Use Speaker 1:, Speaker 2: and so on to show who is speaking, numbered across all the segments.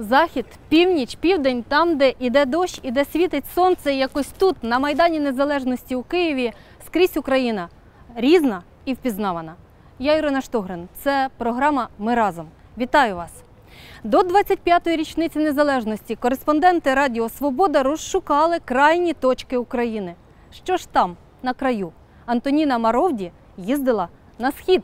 Speaker 1: Захід, північ, південь, там, де іде дощ, іде світить сонце, якось тут, на Майдані Незалежності у Києві, скрізь Україна різна і впізнавана. Я Ірина Штогрин. Це програма Ми разом. Вітаю вас! До 25-ї річниці незалежності кореспонденти Радіо Свобода розшукали крайні точки України. Що ж там, на краю? Антоніна Маровді їздила на схід.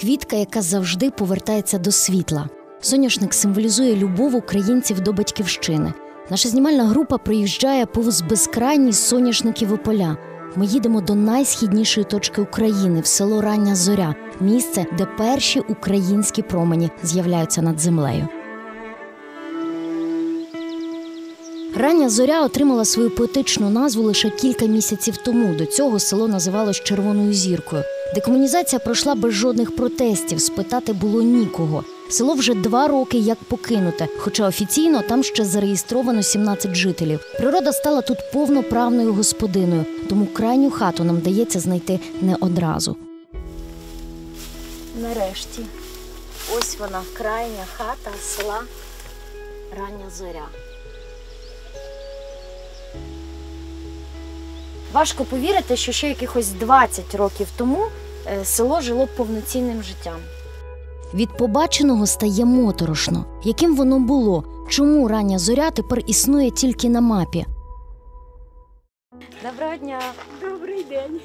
Speaker 2: Квітка, яка завжди повертається до світла. Соняшник символізує любов українців до батьківщини. Наша знімальна група проїжджає повз безкрайні соняшникові поля. Ми їдемо до найсхіднішої точки України в село Рання Зоря, місце, де перші українські промені з'являються над землею. Рання зоря отримала свою поетичну назву лише кілька місяців тому. До цього село називалось Червоною зіркою. Декомунізація пройшла без жодних протестів. Спитати було нікого. Село вже два роки як покинуте, хоча офіційно там ще зареєстровано 17 жителів. Природа стала тут повноправною господиною, тому крайню хату нам дається знайти не одразу. Нарешті, ось вона крайня хата села Рання Зоря. Важко повірити, що ще якихось 20 років тому е, село жило повноцінним життям. Від побаченого стає моторошно. Яким воно було? Чому рання зоря тепер існує тільки на мапі? Доброго дня.
Speaker 3: Добрий день.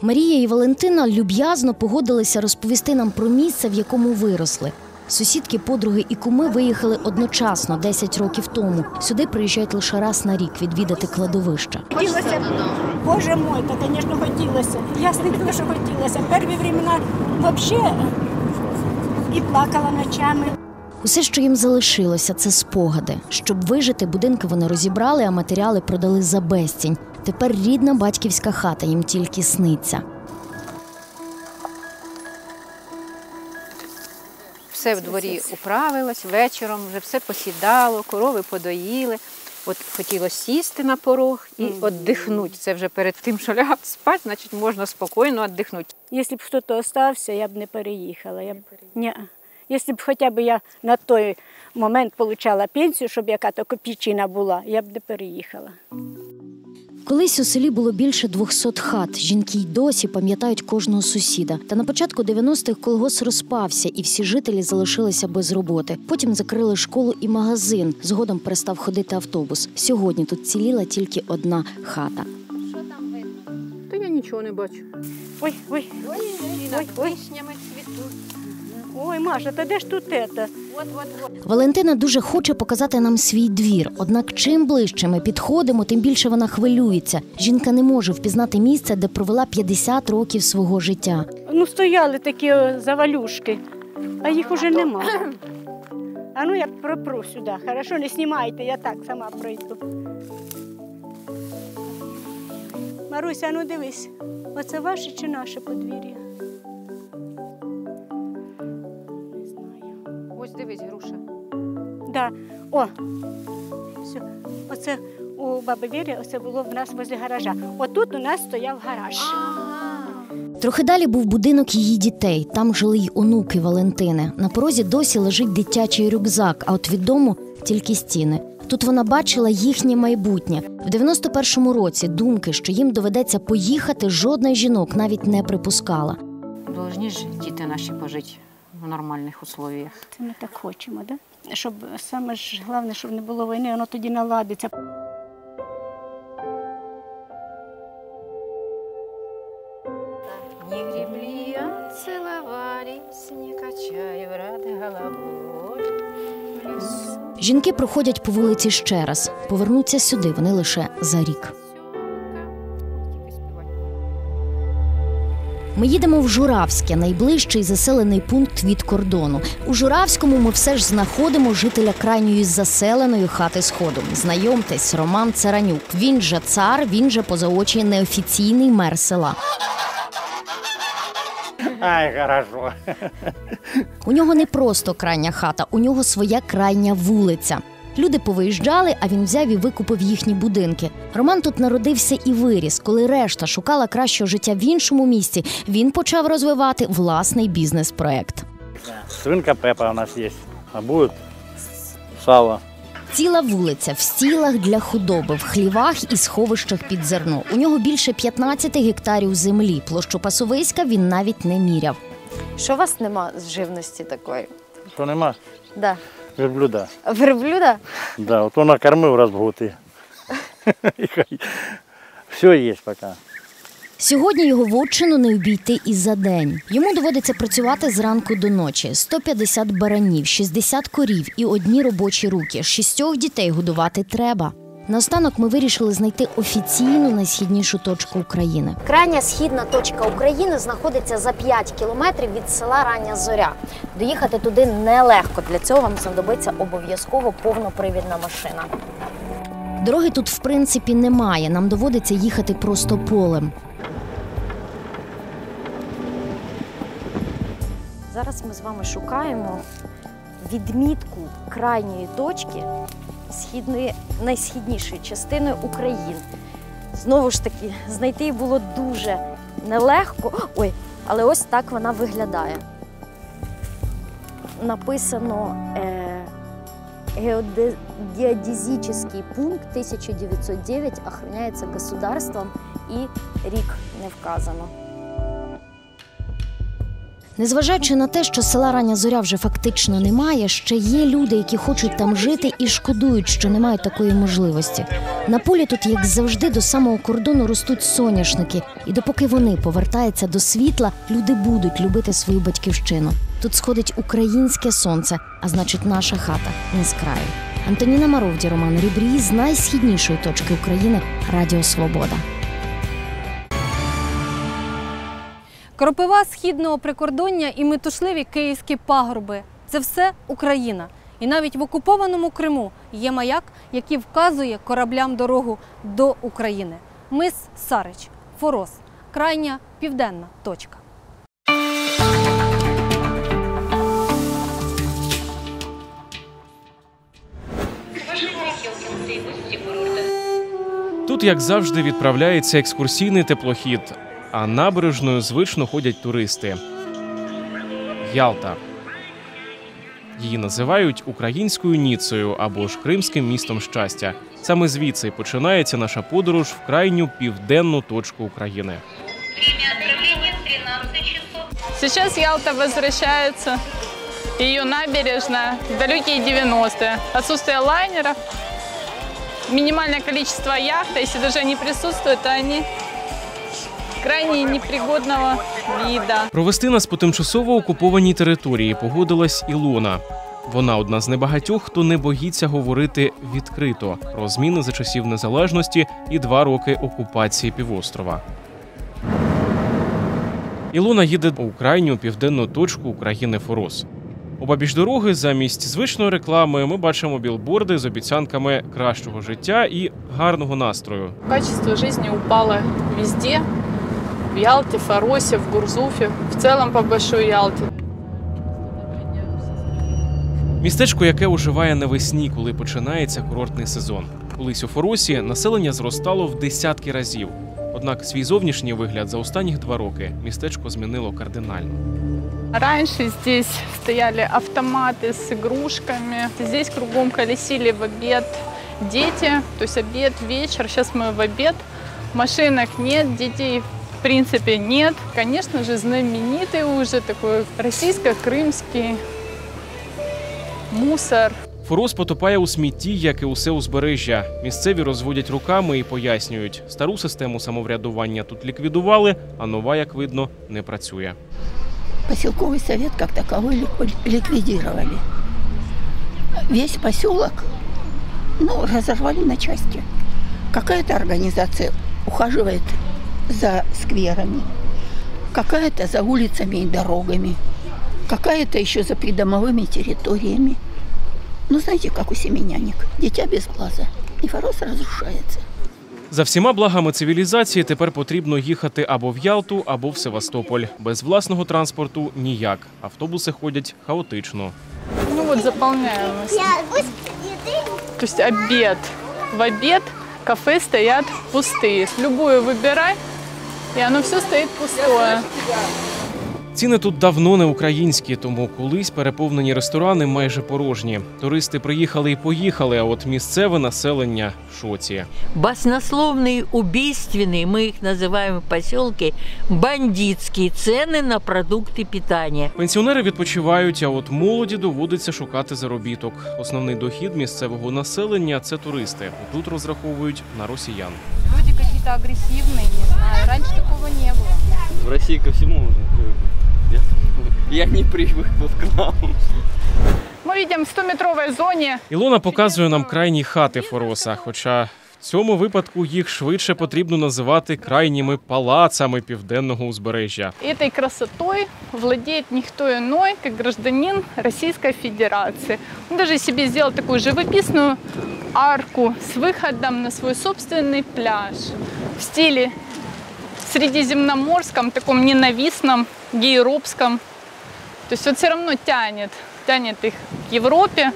Speaker 2: Марія і Валентина люб'язно погодилися розповісти нам про місце, в якому виросли. Сусідки, подруги і куми виїхали одночасно 10 років тому. Сюди приїжджають лише раз на рік відвідати кладовища.
Speaker 3: Хотілося, боже мой, то, звісно, хотілося. Ясно, що хотілося. Перві времена взагалі і плакала ночами.
Speaker 2: Усе, що їм залишилося, це спогади. Щоб вижити, будинки вони розібрали, а матеріали продали за безцінь. Тепер рідна батьківська хата їм тільки сниться.
Speaker 4: Все в дворі управилось, вечором вже все посідало, корови подоїли. От хотілося сісти на порог і віддихнути. Це вже перед тим, що лягати спати, значить можна спокійно віддихнути.
Speaker 3: Якщо б хтось залишився, я б не переїхала. Я б... Ні. Якщо б хоча б я на той момент отримала пенсію, щоб яка-то копійчина була, я б не переїхала.
Speaker 2: Колись у селі було більше 200 хат. Жінки й досі пам'ятають кожного сусіда. Та на початку 90-х колгосп розпався, і всі жителі залишилися без роботи. Потім закрили школу і магазин. Згодом перестав ходити автобус. Сьогодні тут ціліла тільки одна хата. Що там видно?
Speaker 4: Та я нічого не бачу.
Speaker 3: Ой, ой, ой, ой,
Speaker 4: вишнями цвітуть.
Speaker 3: Ой, Маша, та де ж тут це?
Speaker 2: Валентина дуже хоче показати нам свій двір. Однак, чим ближче ми підходимо, тим більше вона хвилюється. Жінка не може впізнати місце, де провела 50 років свого життя.
Speaker 3: Ну, стояли такі завалюшки, а їх уже нема. А ну я пропру сюди. Хорошо, не знімайте, я так сама пройду. Маруся, ну дивись, оце ваше чи наше подвір'я?
Speaker 4: Дивись, груша.
Speaker 3: Да. О, все. Оце у баби Вірі, оце було в нас возле гаража. Отут у нас стояв гараж.
Speaker 2: Трохи далі був будинок її дітей. Там жили й онуки Валентини. На порозі досі лежить дитячий рюкзак, а от від дому тільки стіни. Тут вона бачила їхнє майбутнє. В 91-му році думки, що їм доведеться поїхати, жодна жінок навіть не припускала.
Speaker 4: Должні ж діти наші пожити в нормальних условиях.
Speaker 3: Це ми так хочемо, да? Щоб саме ж головне, щоб не було війни, воно тоді наладиться.
Speaker 4: Не гребли, целовались, не качаю рады головой.
Speaker 2: Жінки проходять по вулиці ще раз. Повернуться сюди вони лише за рік. Ми їдемо в Журавське, найближчий заселений пункт від кордону. У Журавському ми все ж знаходимо жителя крайньої заселеної хати сходу. Знайомтесь, Роман Царанюк. Він же цар, він же поза очі неофіційний мер села.
Speaker 5: Ай, хорошо.
Speaker 2: У нього не просто крайня хата, у нього своя крайня вулиця. Люди повиїжджали, а він взяв і викупив їхні будинки. Роман тут народився і виріс. Коли решта шукала кращого життя в іншому місці, він почав розвивати власний бізнес-проект.
Speaker 5: Свинка Пепа у нас есть. А будет сало.
Speaker 2: Ціла вулиця в стілах для худоби, в хлівах і сховищах під зерно. У нього більше 15 гектарів землі. Площу пасовиська він навіть не міряв.
Speaker 6: Що у вас нема з живності такої?
Speaker 5: Що нема?
Speaker 6: Да.
Speaker 5: Верблюда.
Speaker 6: Верблюда?
Speaker 5: Да, от он накормив раз в год. Все є пока.
Speaker 2: Сьогодні його вотчину не обійти і за день. Йому доводиться працювати зранку до ночі: 150 баранів, 60 корів і одні робочі руки. Шістьох дітей годувати треба. Наостанок ми вирішили знайти офіційну найсхіднішу точку України. Крайня східна точка України знаходиться за 5 кілометрів від села Рання Зоря. Доїхати туди нелегко. Для цього вам знадобиться обов'язково повнопривідна машина. Дороги тут, в принципі, немає. Нам доводиться їхати просто полем. Зараз ми з вами шукаємо відмітку крайньої точки східної, найсхіднішої частини України. Знову ж таки, знайти її було дуже нелегко. Ой, але ось так вона виглядає. Написано е, геоде- пункт 1909 охраняється государством і рік не вказано. Незважаючи на те, що села Рання Зоря вже фактично немає, ще є люди, які хочуть там жити і шкодують, що не мають такої можливості. На полі тут, як завжди, до самого кордону ростуть соняшники, і допоки вони повертаються до світла, люди будуть любити свою батьківщину. Тут сходить українське сонце, а значить, наша хата не з краю. Антоніна Маровді, Роман Рібрій з найсхіднішої точки України Радіо Свобода.
Speaker 1: Кропива східного прикордоння і метушливі київські пагорби це все Україна. І навіть в окупованому Криму є маяк, який вказує кораблям дорогу до України. Мис Сарич, Форос, крайня південна точка.
Speaker 7: Тут, як завжди, відправляється екскурсійний теплохід, а набережною звично ходять туристи. Ялта. Її називають українською Ніцею або ж Кримським містом щастя. Саме звідси починається наша подорож в крайню південну точку України.
Speaker 8: Сейчас Ялта возвращается, ее набережная в далекие 90-е. Отсутствие лайнеров, минимальное количество яхт, если даже они присутствуют, то они крайне непригодного вида.
Speaker 7: Провести нас по тимчасово окупованій території погодилась Ілона. Вона одна з небагатьох, хто не боїться говорити відкрито про зміни за часів незалежності і два роки окупації півострова. Ілона їде у крайню південну точку України Форос. Обабіч дороги замість звичної реклами ми бачимо білборди з обіцянками кращого життя і гарного настрою.
Speaker 8: Качество жизни упало везде. В Ялте, Фаросе, в Гурзуфе, в целом по Большой Ялте.
Speaker 7: Містечко, яке оживає навесні, коли починається курортний сезон. Колись у Форосі населення зростало в десятки разів. Однак свій зовнішній вигляд за останніх два роки містечко змінило кардинально.
Speaker 8: Раньше здесь стояли автоматы с игрушками. Здесь кругом колесили в обед дети. То есть обед, вечер. Сейчас мы в обед. Машинок нет, детей в принципе нет. Конечно же, знаменитый уже такой российско-крымский мусор.
Speaker 7: Форос потопає у смітті, як і усе узбережжя. Місцеві розводять руками і пояснюють, стару систему самоврядування тут ліквідували, а нова, як видно, не працює.
Speaker 9: Поселковый совет как таковой лик- ликвидировали. Весь поселок ну, разорвали на части. Какая-то организация ухаживает за скверами, какая-то за улицами и дорогами, какая-то еще за придомовыми территориями. Ну, знаете, как у семеняник. Дитя без глаза. И форос разрушается.
Speaker 7: За всіма благами цивілізації тепер потрібно їхати або в Ялту, або в Севастополь. Без власного транспорту ніяк. Автобуси ходять хаотично.
Speaker 8: Ну вот заполняем мы. То есть обед. В обед кафе стоят пустые. Любую выбирай, и оно все стоит пустое.
Speaker 7: Ціни тут давно не українські, тому колись переповнені ресторани майже порожні. Туристи приїхали і поїхали, а от місцеве населення в шоці.
Speaker 10: Баснословные, убийственные, мы их называем в поселке, бандитские цены на продукты питания.
Speaker 7: Пенсіонери відпочивають, а от молоді доводиться шукати заробіток. Основний дохід місцевого населення це туристи. Тут розраховують на росіян.
Speaker 1: Люди какие-то агрессивные, не знаю. Раньше такого не было.
Speaker 11: В России ко всему можно привыкнуть. Я, я не привык вот к нам.
Speaker 8: Мы видим в 100-метровой зоне
Speaker 7: Ілона показує нам крайні хати Фороса. Хоча в цьому випадку їх швидше потрібно називати крайніми палацами південного узбережжя.
Speaker 8: этой красотой владеет никто иной, как гражданин Российской Федерации. Он даже себе сделал такую живописную арку с выходом на свой собственный пляж в стиле средиземноморском, таком ненавистном, гейропском. То есть вот все равно тянет, тянет их к Европе.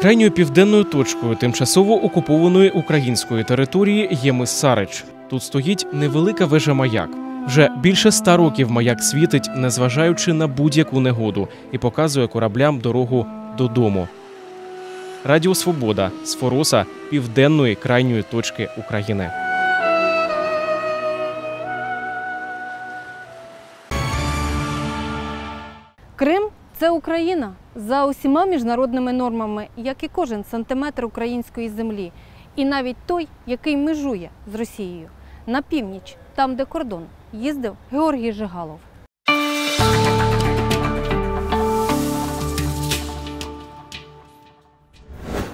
Speaker 7: Крайньою південною точкою тимчасово окупованої української території є мис Сарич. Тут стоїть невелика вежа маяк. Вже більше ста років маяк світить, незважаючи на будь-яку негоду, і показує кораблям дорогу додому. Радіо Свобода з Фороса південної крайньої точки України.
Speaker 1: Крим це Україна за усіма міжнародними нормами, як і кожен сантиметр української землі, і навіть той, який межує з Росією. На північ, там, де кордон, їздив Георгій Жигалов.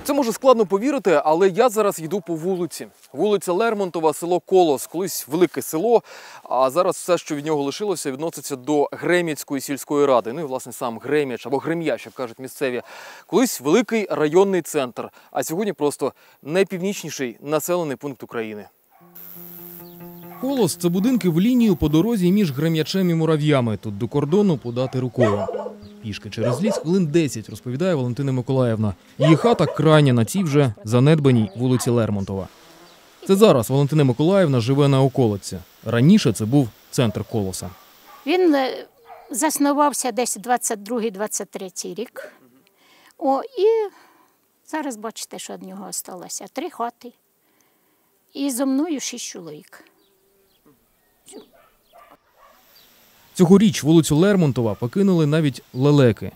Speaker 12: Це може складно повірити, але я зараз йду по вулиці. Вулиця Лермонтова, село Колос, колись велике село. А зараз все, що від нього лишилося, відноситься до Грем'яцької сільської ради. Ну і власне сам Грем'яч або Грем'яч, як кажуть місцеві. Колись великий районний центр, а сьогодні просто найпівнічніший населений пункт України.
Speaker 13: Колос це будинки в лінію по дорозі між Грем'ячем і Мурав'ями. Тут до кордону подати рукою. Пішки через ліс хвилин 10, розповідає Валентина Миколаївна. Її хата крайня на цій вже занедбаній вулиці Лермонтова. Це зараз Валентина Миколаївна живе на околиці. Раніше це був центр колоса.
Speaker 14: Він е, заснувався десь 22-23 рік. О, і зараз бачите, що від нього залишилося. Три хати. І зо мною шість чоловік.
Speaker 13: Цьогоріч вулицю Лермонтова покинули навіть лелеки.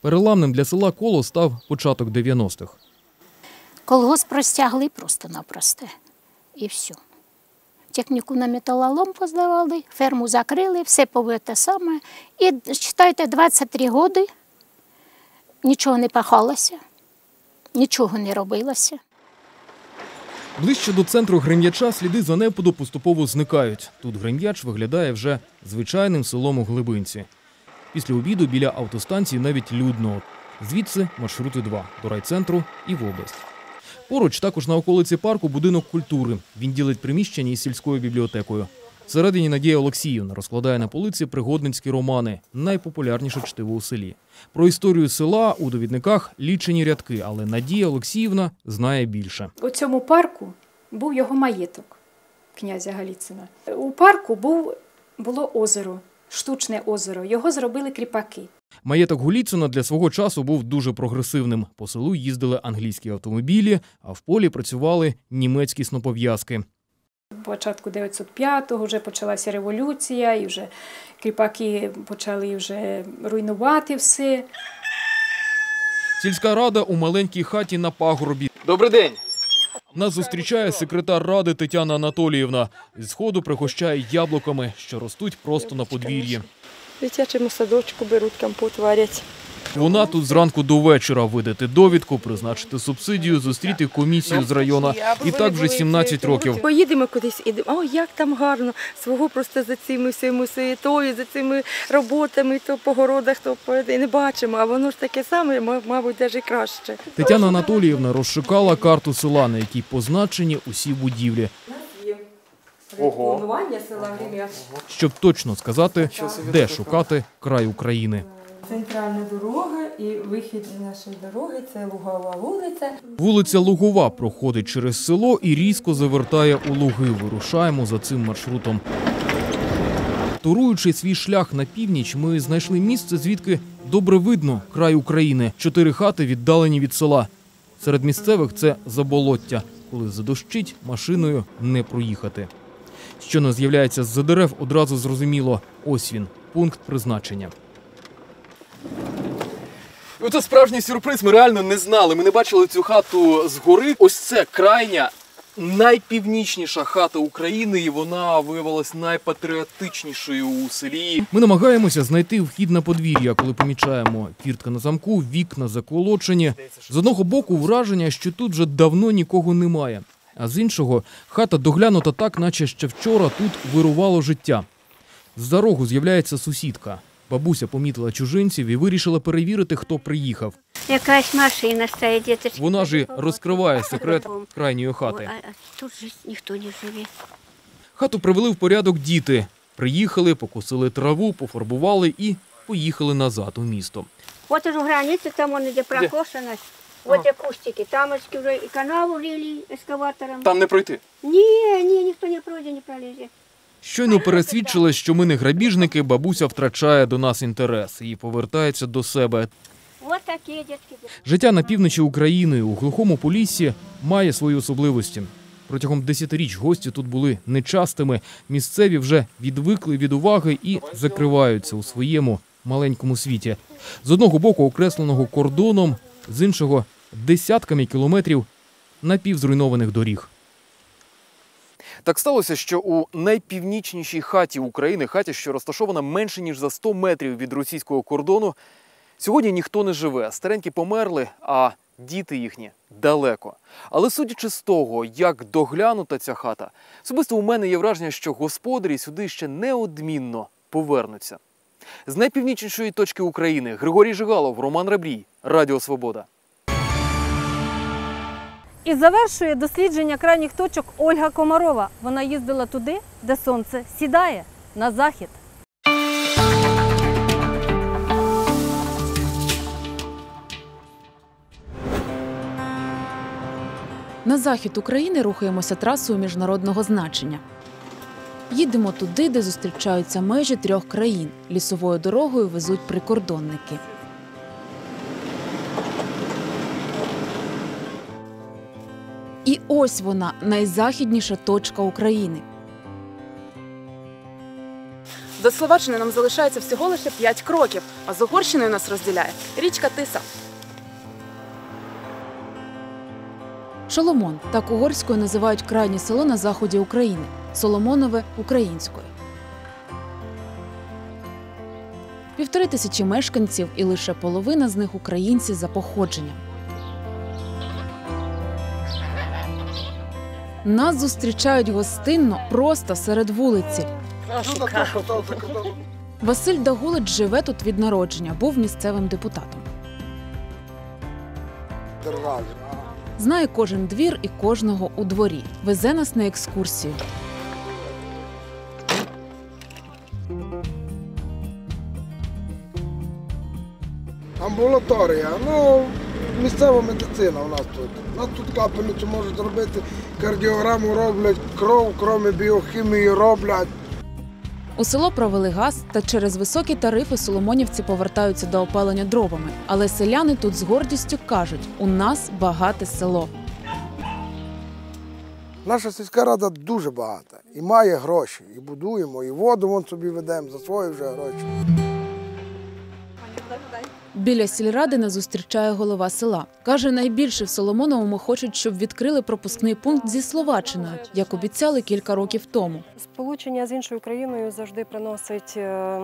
Speaker 13: Переламним для села Колос став початок 90-х.
Speaker 14: Колгосп розтягли просто-напросто. І все. Техніку на металолом поздавали, ферму закрили, все повите саме. І читайте, 23 роки нічого не пахалося, нічого не робилося.
Speaker 13: Ближче до центру Грем'яча сліди занепаду поступово зникають. Тут Грем'яч виглядає вже звичайним селом у глибинці. Після обіду біля автостанції навіть людно. Звідси маршрути два до райцентру і в область. Поруч також на околиці парку будинок культури. Він ділить приміщення із сільською бібліотекою. Всередині Надія Олексіївна розкладає на полиці пригодницькі романи, найпопулярніше чтиво у селі. Про історію села у довідниках лічені рядки, але Надія Олексіївна знає більше.
Speaker 15: У цьому парку був його маєток князя Галіцина. У парку був, було озеро, штучне озеро. Його зробили кріпаки.
Speaker 13: Маєток Гуліцина для свого часу був дуже прогресивним. По селу їздили англійські автомобілі, а в полі працювали німецькі снопов'язки.
Speaker 15: Початку 905-го вже почалася революція, і вже кріпаки почали вже руйнувати все.
Speaker 13: Сільська рада у маленькій хаті на пагорбі.
Speaker 12: Добрий день.
Speaker 13: Нас зустрічає секретар ради Тетяна Анатоліївна. Зі сходу пригощає яблуками, що ростуть просто на подвір'ї.
Speaker 16: В дитячому садочку беруть компот, варять.
Speaker 13: Вона тут зранку до вечора видати довідку, призначити субсидію, зустріти комісію з району. І так вже 17 років.
Speaker 16: Поїдемо кудись і о, як там гарно. Свого просто за цими всіми суєтою, за цими роботами, то по городах, то по і не бачимо. А воно ж таке саме, ма- мабуть, навіть краще.
Speaker 13: Тетяна Анатоліївна розшукала карту села, на якій позначені усі будівлі,
Speaker 12: Ого.
Speaker 16: Села
Speaker 13: щоб точно сказати, де шукати край України.
Speaker 16: Центральна дорога і вихід нашої дороги це Лугова вулиця.
Speaker 13: Вулиця Лугова проходить через село і різко завертає у луги. Вирушаємо за цим маршрутом. Туруючи свій шлях на північ, ми знайшли місце, звідки добре видно край України. Чотири хати віддалені від села. Серед місцевих це заболоття. Коли задощить, машиною не проїхати. Щойно з'являється з-за дерев, одразу зрозуміло. Ось він, пункт призначення.
Speaker 12: І Оце справжній сюрприз. Ми реально не знали. Ми не бачили цю хату згори. Ось це крайня. Найпівнічніша хата України, і вона виявилась найпатріотичнішою у селі.
Speaker 13: Ми намагаємося знайти вхід на подвір'я, коли помічаємо фіртка на замку, вікна заколочені. З одного боку враження, що тут вже давно нікого немає. А з іншого хата доглянута так, наче ще вчора тут вирувало життя. З-за рогу з'являється сусідка. Бабуся помітила чужинців і вирішила перевірити, хто приїхав.
Speaker 17: Якась машина стоїть, діточки.
Speaker 13: Вона ж і розкриває секрет крайньої хати.
Speaker 17: А, тут же ніхто не живе.
Speaker 13: Хату привели в порядок діти. Приїхали, покусили траву, пофарбували і поїхали назад у місто.
Speaker 17: Вот уже граница, там вон где прокошена. Вот те кустики, там очки уже и канал урили эскаватором.
Speaker 12: Там не пройти.
Speaker 17: Ні, ні, ніхто не пройде, не пролізе.
Speaker 13: Щойно пересвідчилась, що ми не грабіжники, бабуся втрачає до нас інтерес і повертається до себе. Життя на півночі України у глухому поліссі має свої особливості. Протягом десятиріч гості тут були нечастими. Місцеві вже відвикли від уваги і закриваються у своєму маленькому світі. З одного боку окресленого кордоном, з іншого десятками кілометрів напівзруйнованих доріг.
Speaker 12: Так сталося, що у найпівнічнішій хаті України, хаті, що розташована менше ніж за 100 метрів від російського кордону, сьогодні ніхто не живе. Старенькі померли, а діти їхні далеко. Але судячи з того, як доглянута ця хата, особисто у мене є враження, що господарі сюди ще неодмінно повернуться. З найпівнічнішої точки України Григорій Жигалов, Роман Рабрій, Радіо Свобода.
Speaker 1: І завершує дослідження крайніх точок Ольга Комарова. Вона їздила туди, де сонце сідає на захід.
Speaker 18: На захід України рухаємося трасою міжнародного значення. Їдемо туди, де зустрічаються межі трьох країн. Лісовою дорогою везуть прикордонники. І ось вона найзахідніша точка України.
Speaker 19: До Словаччини нам залишається всього лише 5 кроків, а з Угорщиною нас розділяє річка Тиса.
Speaker 18: Шоломон так угорською називають крайнє село на заході України. Соломонове українською. Півтори тисячі мешканців, і лише половина з них українці за походженням. Нас зустрічають гостинно просто серед вулиці. Василь Дагулич живе тут від народження, був місцевим депутатом. Знає кожен двір і кожного у дворі. Везе нас на екскурсію.
Speaker 20: Амбулаторія. Ну, місцева медицина у нас тут. У нас тут капельницю можуть робити, кардіограму роблять, кров, крім біохімії роблять.
Speaker 18: У село провели газ, та через високі тарифи соломонівці повертаються до опалення дровами. Але селяни тут з гордістю кажуть: у нас багате село.
Speaker 20: Наша сільська рада дуже багата і має гроші. І будуємо, і воду вон собі ведемо за свої вже гроші.
Speaker 18: Біля сільради нас зустрічає голова села. Каже, найбільше в Соломоновому хочуть, щоб відкрили пропускний пункт зі Словаччиною, як обіцяли кілька років тому.
Speaker 21: Сполучення з іншою країною завжди приносить, е,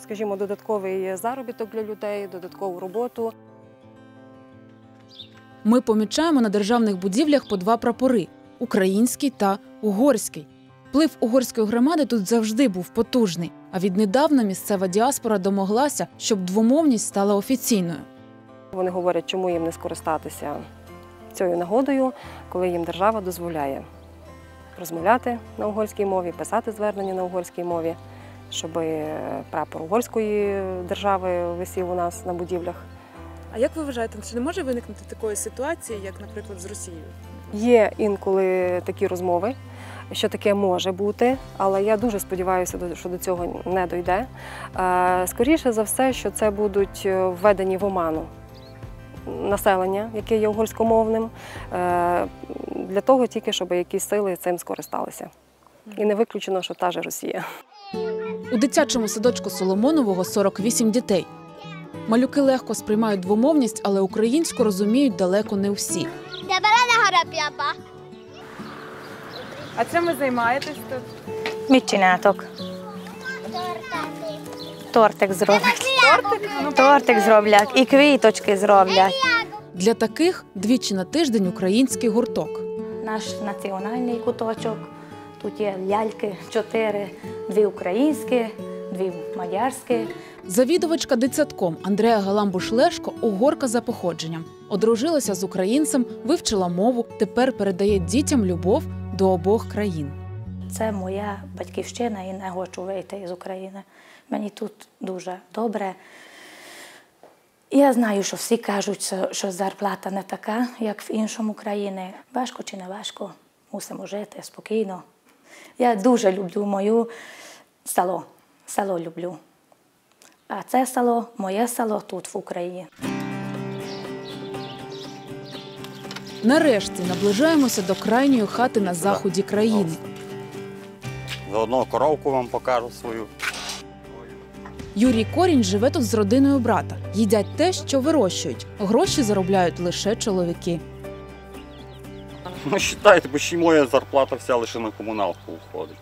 Speaker 21: скажімо, додатковий заробіток для людей, додаткову роботу.
Speaker 18: Ми помічаємо на державних будівлях по два прапори український та угорський. Вплив угорської громади тут завжди був потужний, а віднедавна місцева діаспора домоглася, щоб двомовність стала офіційною.
Speaker 21: Вони говорять, чому їм не скористатися цією нагодою, коли їм держава дозволяє розмовляти на угорській мові, писати звернення на угорській мові, щоб прапор угорської держави висів у нас на будівлях.
Speaker 19: А як ви вважаєте, чи не може виникнути такої ситуації, як, наприклад, з Росією?
Speaker 21: Є інколи такі розмови, що таке може бути, але я дуже сподіваюся, що до цього не дойде. Е, Скоріше за все, що це будуть е, введені в оману населення, яке є угорськомовним, е, для того тільки, щоб якісь сили цим скористалися. І не виключено, що та же Росія.
Speaker 18: У дитячому садочку Соломонового 48 дітей. Малюки легко сприймають двомовність, але українську розуміють далеко не всі.
Speaker 19: А чим ви займаєтесь тут?
Speaker 22: Csináltok? Тортик зроблять. Тортик зроблять і квіточки зроблять.
Speaker 18: Для таких двічі на тиждень український гурток.
Speaker 22: Наш національний куточок. Тут є ляльки, чотири, дві українські, дві мадярські.
Speaker 18: Завідувачка дитсадком Андрея Галамбуш-Лешко угорка за походженням. Одружилася з українцем, вивчила мову, тепер передає дітям любов до обох країн.
Speaker 22: Це моя батьківщина і не хочу вийти з України. Мені тут дуже добре. Я знаю, що всі кажуть, що- зарплата не така, як в іншому країні. Важко чи не важко, мусимо жити спокійно. Я дуже люблю мою село. Село люблю. А це село, моє село тут в Україні.
Speaker 18: Нарешті наближаємося до крайньої хати на заході країни.
Speaker 23: Заодно коровку вам покажу свою.
Speaker 18: Юрій Корінь живе тут з родиною брата. Їдять те, що вирощують. Гроші заробляють лише чоловіки.
Speaker 23: Ну, вважайте, бо ще й моя зарплата вся лише на комуналку входить.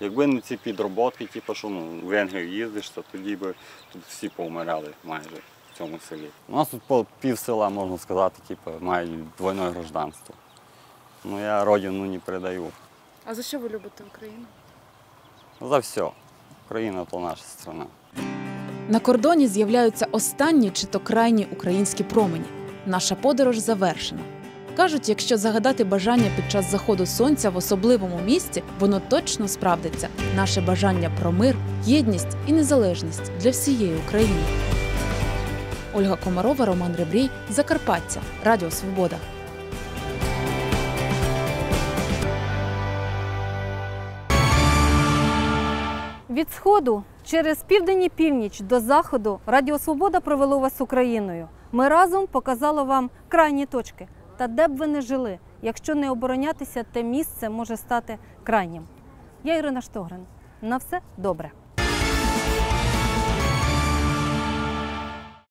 Speaker 23: Якби не ці підроботки, типу, що ну, в Венгрію їздиш, то тоді би тут всі повмирали майже в цьому селі. У нас тут по пів села, можна сказати, типу, мають двойне гражданство. Ну я родину не передаю.
Speaker 19: А за що ви любите Україну?
Speaker 23: За все. Україна то наша страна.
Speaker 18: На кордоні з'являються останні чи то крайні українські промені. Наша подорож завершена. Кажуть, якщо загадати бажання під час заходу сонця в особливому місці, воно точно справдиться. Наше бажання про мир, єдність і незалежність для всієї України. Ольга Комарова, Роман Ребрій, Закарпаття, Радіо Свобода.
Speaker 1: Від сходу через південь і північ до заходу Радіо Свобода провело вас Україною. Ми разом показали вам крайні точки. Та де б ви не жили, якщо не оборонятися, те місце може стати крайнім. Я Ірина Штогрин. На все добре.